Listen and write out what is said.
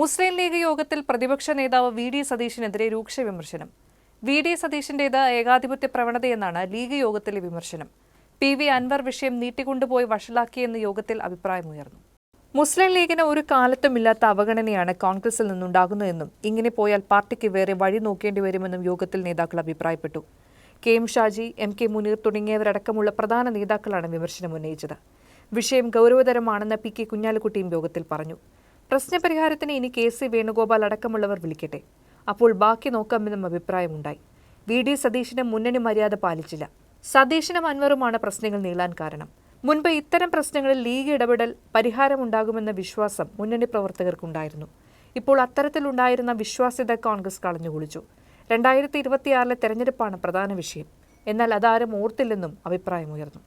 മുസ്ലിം league യോഗത്തിൽ പ്രതിപക്ഷ നേതാവ് വി ഡി സതീഷിനെതിരെ രൂക്ഷ വിമർശനം. വി ഡി സതീഷിന്റേത് ഏകാധിപത്യ പ്രവണതയെന്നാണ് ലീഗ് യോഗത്തിലെ വിമർശനം. പി വി അൻവർ വിഷയം നീട്ടിക്കൊണ്ടുപോയി വഷളാക്കിയെന്ന് യോഗത്തിൽ അഭിപ്രായമുയർന്നു. മുസ്ലിം ലീഗിന് ഒരു കാലത്തും ഇല്ലാത്ത അവഗണനയാണ് കോൺഗ്രസിൽ നിന്നുണ്ടാകുന്നതെന്നും ഇങ്ങനെ പോയാൽ പാർട്ടിക്ക് വേറെ വഴി നോക്കേണ്ടി വരുമെന്നും യോഗത്തിൽ നേതാക്കൾ അഭിപ്രായപ്പെട്ടു. K M Shaji M K Muneer തുടങ്ങിയവരടക്കമുള്ള പ്രധാന നേതാക്കളാണ് വിമർശനം ഉന്നയിച്ചത്. വിഷയം ഗൗരവതരമാണെന്ന് പി കെ കുഞ്ഞാലിക്കുട്ടിയും യോഗത്തിൽ പറഞ്ഞു. പ്രശ്നപരിഹാരത്തിന് ഇനി കെ സി വേണുഗോപാൽ അടക്കമുള്ളവർ വിളിക്കട്ടെ. അപ്പോൾ ബാക്കി നോക്കാമെന്നും അഭിപ്രായമുണ്ടായി. വി ഡി സതീശിന് മുന്നണി മര്യാദ പാലിച്ചില്ല. സതീശനും അൻവറുമാണ് പ്രശ്നങ്ങൾ നീളാൻ കാരണം. മുൻപ് ഇത്തരം പ്രശ്നങ്ങളിൽ ലീഗ് ഇടപെടൽ പരിഹാരമുണ്ടാകുമെന്ന വിശ്വാസം മുന്നണി പ്രവർത്തകർക്കുണ്ടായിരുന്നു. ഇപ്പോൾ അത്തരത്തിലുണ്ടായിരുന്ന വിശ്വാസ്യത കോൺഗ്രസ് കളഞ്ഞു കുളിച്ചു രണ്ടായിരത്തി ഇരുപത്തിയാറിലെ തെരഞ്ഞെടുപ്പാണ് പ്രധാന വിഷയം. എന്നാൽ അതാരും ഓർത്തില്ലെന്നും അഭിപ്രായമുയർന്നു.